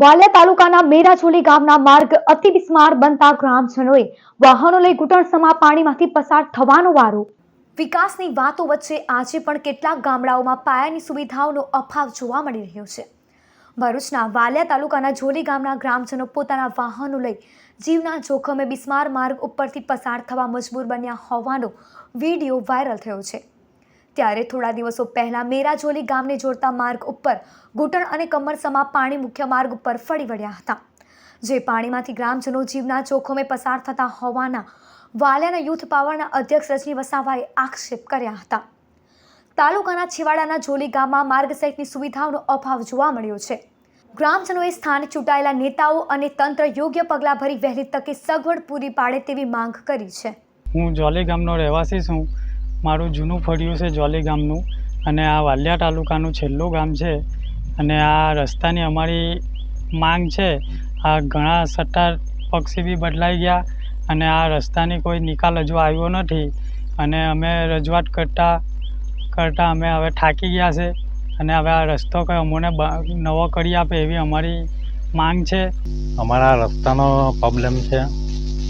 વાલિયા તાલુકાના મેરાચોલી ગામના માર્ગ અતિ બિસ્માર બનતા ગ્રામજનોએ વાહનો લઈ ઘૂંટણસમા પાણીમાંથી પસાર થવાનો વારો. વિકાસની વાતો વચ્ચે આજે પણ કેટલાક ગામડાઓમાં પાયાની સુવિધાઓનો અભાવ જોવા મળી રહ્યો છે. ભરૂચના વાલિયા તાલુકાના જોલી ગામના ગ્રામજનો પોતાના વાહનો લઈ જીવના જોખમે બિસ્માર માર્ગ ઉપરથી પસાર થવા મજબૂર બન્યા હોવાનો વીડિયો વાયરલ થયો છે. ત્યારે થોડા દિવસો પહેલાં મેરાજોલી ગામને જોડતા માર્ગ ઉપર ઘૂંટણ અને કમરસમા પાણી મુખ્ય માર્ગ ઉપર ફરી વળ્યા હતા, જે પાણીમાંથી ગ્રામજનો જીવના જોખમે પસાર થતા હોવાના વાલિયાના યુથ પાવરના અધ્યક્ષ રજની વસાવાએ આક્ષેપ કર્યા હતા. તાલુકાના છેવાડાના જોલી ગામમાં માર્ગ સહિતની સુવિધાઓનો અભાવ જોવા મળ્યો છે. ગ્રામજનોએ સ્થાન ચૂંટાયેલા નેતાઓ અને તંત્ર યોગ્ય પગલાં ભરી વહેલી તકે સગવડ પૂરી પાડે તેવી માંગ કરી છે. હું જોલી ગામનો રહેવાસી છું. મારું જૂનું ફળિયું છે જોલી ગામનું અને આ વાલિયા તાલુકાનું છેલ્લું ગામ છે અને આ રસ્તાની અમારી માંગ છે આ ઘણા સટ્ટા પક્ષી બી બદલાઈ ગયા અને આ રસ્તાની કોઈ નિકાલ હજુ આવ્યો નથી અને અમે રજૂઆત કરતાં કરતાં અમે હવે થાકી ગયા છે અને હવે આ રસ્તો કંઈ અમોને નવો કરી આપે એવી અમારી માંગ છે. અમારા રસ્તાનો પ્રોબ્લેમ છે.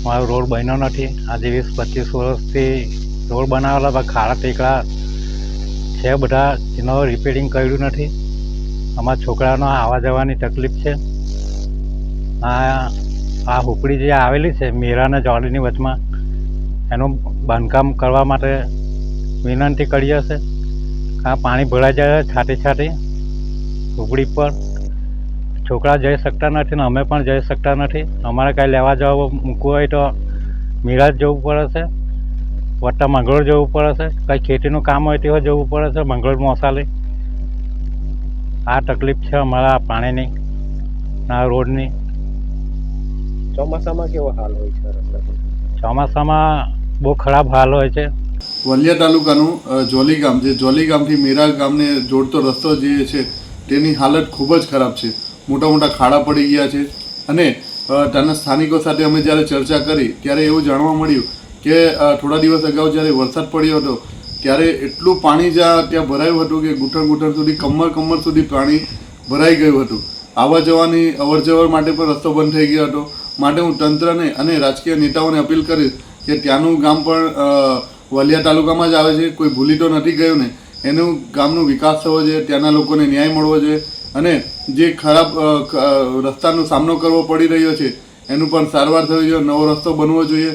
અમારો રોડ બન્યો નથી. આજે વીસ પચીસ વર્ષથી રોડ બનાવેલા ખાડા ટેકડા છે બધા, એનો રિપેરિંગ કર્યું નથી. અમારા છોકરાનો આવવા જવાની તકલીફ છે. આ આ હુપડી જે આવેલી છે મેરા અને જોડીની વચમાં, એનું બાંધકામ કરવા માટે વિનંતી કરીએ હશે આ પાણી ભરાઈ જાય છાટી છાટી હુપડી પર. છોકરા જઈ શકતા નથી ને અમે પણ જઈ શકતા નથી. અમારે કાંઈ લેવા જવા, મૂકવું હોય તો મિરાજ જવું પડે છે. વત્તા મંગળોર જવું પડે છે. કંઈ ખેતીનું કામ હોય તેવું જવું પડે છે. મંગળોર મોસાલી. આ તકલીફ છે અમારા પાણીની ને આ રોડની. ચોમાસામાં કેવો હાલ હોય છે ચોમાસામાં બહુ ખરાબ હાલ હોય છે. વલિયા તાલુકાનું જોલી ગામ જે જોલી ગામથી મીરા ગામને જોડતો રસ્તો જે છે તેની હાલત ખૂબ જ ખરાબ છે. મોટા મોટા ખાડા પડી ગયા છે. અને ત્યાંના સ્થાનિકો સાથે અમે જ્યારે ચર્ચા કરી ત્યારે એવું જાણવા મળ્યું કે થોડા દિવસ અગાઉ જ્યારે વરસાદ પડ્યો હતો, ત્યારે એટલું પાણી જ્યાં ત્યાં ભરાયું હતું કે ઘૂંટણ ઘૂંટણ સુધી, કમર કમર સુધી પાણી ભરાઈ ગયું હતું. આવવા જવાની, અવર જવર માટે પણ રસ્તો બંધ થઈ ગયો હતો. માટે હું તંત્રને અને રાજકીય નેતાઓને અપીલ કરીશ કે ત્યાંનું ગામ પણ વલિયા તાલુકામાં જ આવે છે. કોઈ ભૂલી તો નથી ગયું ને. એનું ગામનો વિકાસ થવો જોઈએ, ત્યાંના લોકોને ન્યાય મળવો જોઈએ અને જે ખરાબ રસ્તાનો સામનો કરવો પડી રહ્યો છે, એનું પણ સારવાર થવી જોઈએ, નવો રસ્તો બનવો જોઈએ.